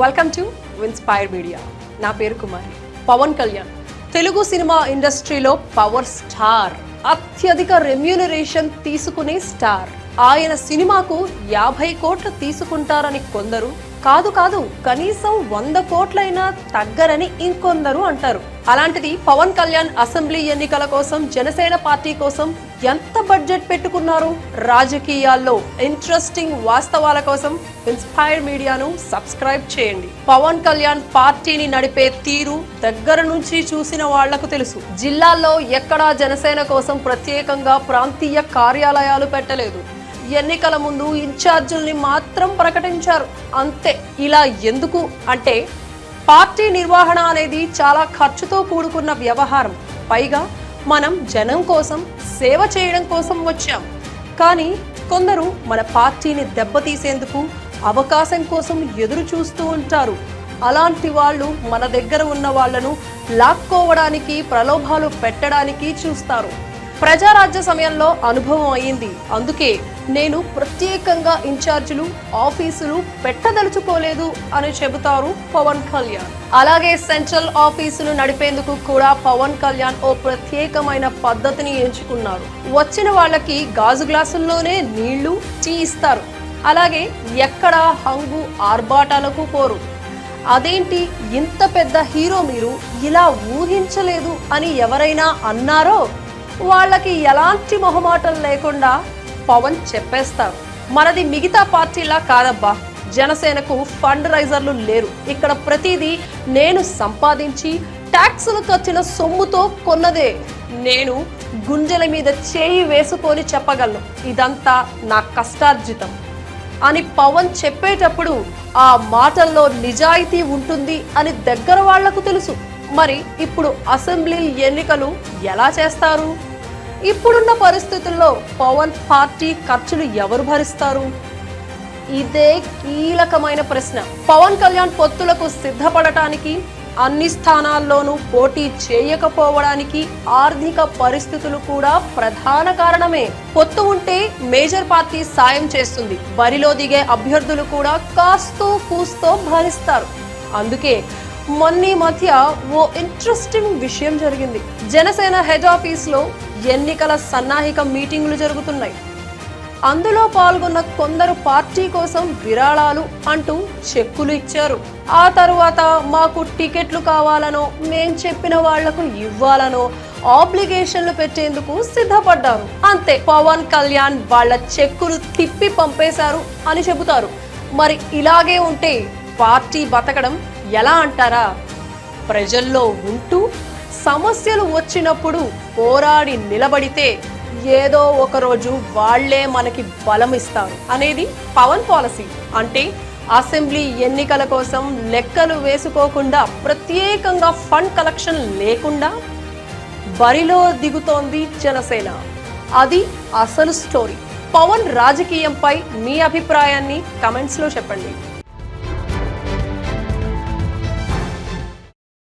Welcome to inspire media నా పేరు Kumari. Pawan Kalyan. Telugu cinema ఇండస్ట్రీలో పవర్ స్టార్ అత్యధిక రెమ్యూనరేషన్ తీసుకునే స్టార్ ఆయన సినిమాకు యాభై కోట్లు తీసుకుంటారని కొందరు. కాదు కాదు కనీసం వంద కోట్లైనా తగ్గరని ఇంకొందరు అంటారు. అలాంటిది పవన్ కళ్యాణ్ అసెంబ్లీ ఎన్నికల కోసం జనసేన పార్టీ కోసం ఎంత బడ్జెట్ పెట్టుకున్నారు? రాజకీయాల్లో ఇంట్రెస్టింగ్ వాస్తవాల కోసం ఇన్స్పైర్ మీడియాను సబ్స్క్రైబ్ చేయండి. పవన్ కళ్యాణ్ పార్టీని నడిపే తీరు దగ్గర నుంచి చూసిన వాళ్ళకు తెలుసు. జిల్లాల్లో ఎక్కడా జనసేన కోసం ప్రత్యేకంగా ప్రాంతీయ కార్యాలయాలు పెట్టలేదు. ఎన్నికల ముందు ఇన్ఛార్జీల్ని మాత్రం ప్రకటించారు. అంతే. ఇలా ఎందుకు? అంటే పార్టీ నిర్వహణ అనేది చాలా ఖర్చుతో కూడుకున్న వ్యవహారం. పైగా మనం జనం కోసం సేవ చేయడం కోసం వచ్చాం. కానీ కొందరు మన పార్టీని దెబ్బతీసేందుకు అవకాశం కోసం ఎదురు చూస్తూ ఉంటారు. అలాంటి వాళ్ళు మన దగ్గర ఉన్న వాళ్ళను లాక్కోవడానికి ప్రలోభాలు పెట్టడానికి చూస్తారు. ప్రజారాజ్య సమయంలో అనుభవం అయింది అందుకే నేను ప్రత్యేకంగా ఇన్ఛార్జీలు ఆఫీసులు పెట్టదలుచుకోలేదు అని చెబుతారు పవన్ కళ్యాణ్. అలాగే సెంట్రల్ ఆఫీసులు నడిపేందుకు కూడా పవన్ కళ్యాణ్ ఓ ప్రత్యేకమైన పద్ధతిని ఎంచుకున్నారు. వచ్చిన వాళ్ళకి గాజు గ్లాసుల్లోనే నీళ్ళు టీ ఇస్తారు. అలాగే ఎక్కడ హంగు ఆర్భాటాలకు పోరు. అదేంటి ఇంత పెద్ద హీరో మీరు ఇలా ఊహించలేదు అని ఎవరైనా అన్నారో? వాళ్ళకి ఎలాంటి మొహమాటం లేకుండా పవన్ చెప్పేస్తారు. మనది మిగతా పార్టీలా కాదబ్బా. జనసేనకు ఫండ్ రైజర్లు లేరు. ఇక్కడ ప్రతిదీ నేను సంపాదించి ట్యాక్సులు వచ్చిన సొమ్ముతో కొన్నదే. నేను గుండెల మీద చేయి వేసుకొని చెప్పగలను. ఇదంతా నా కష్టార్జితం. అని పవన్ చెప్పేటప్పుడు ఆ మాటల్లో నిజాయితీ ఉంటుంది అని దగ్గర వాళ్ళకు తెలుసు. మరి ఇప్పుడు అసెంబ్లీ ఎన్నికలు ఎలా చేస్తారు? ఇప్పుడున్న పరిస్థితుల్లో పవన్ పార్టీ ఖర్చులు ఎవరు భరిస్తారు? ఇదే కీలకమైన ప్రశ్న. పవన్ కళ్యాణ్ పొత్తులకు సిద్ధపడటానికి అన్ని స్థానాల్లోనూ పోటీ చేయకపోవడానికి ఆర్థిక పరిస్థితులు కూడా ప్రధాన కారణమే. పొత్తు ఉంటే మేజర్ పార్టీ సాయం చేస్తుంది. బరిలో దిగే అభ్యర్థులు కూడా కాస్తో కూస్తో భరిస్తారు. అందుకే మొన్నీ మధ్య ఓ ఇంట్రెస్టింగ్ విషయం జరిగింది. జనసేన హెడ్ ఆఫీస్లో ఎన్నికల సన్నాహిక మీటింగులు జరుగుతున్నాయి. అందులో పాల్గొన్న కొందరు పార్టీ కోసం విరాళాలు అంటూ చెక్కులు ఇచ్చారు. ఆ తరువాత మాకు టికెట్లు కావాలనో మేం చెప్పిన వాళ్ళకు ఇవ్వాలనో ఆబ్లిగేషన్లు పెట్టేందుకు సిద్ధపడ్డారు. అంతే పవన్ కళ్యాణ్ వాళ్ళ చెక్కులు తిప్పి పంపేశారు అని చెబుతారు. మరి ఇలాగే ఉంటే పార్టీ బతకడం ఎలా అంటారా? ప్రజల్లో ఉంటూ సమస్యలు వచ్చినప్పుడు పోరాడి నిలబడితే ఏదో ఒకరోజు వాళ్ళే మనకి బలం ఇస్తారు అనేది పవన్ పాలసీ. అంటే అసెంబ్లీ ఎన్నికల కోసం లెక్కలు వేసుకోకుండా ప్రత్యేకంగా ఫండ్ కలెక్షన్ లేకుండా బరిలో దిగుతోంది జనసేన. అది అసలు స్టోరీ. పవన్ రాజకీయంపై మీ అభిప్రాయాన్ని కమెంట్స్లో చెప్పండి.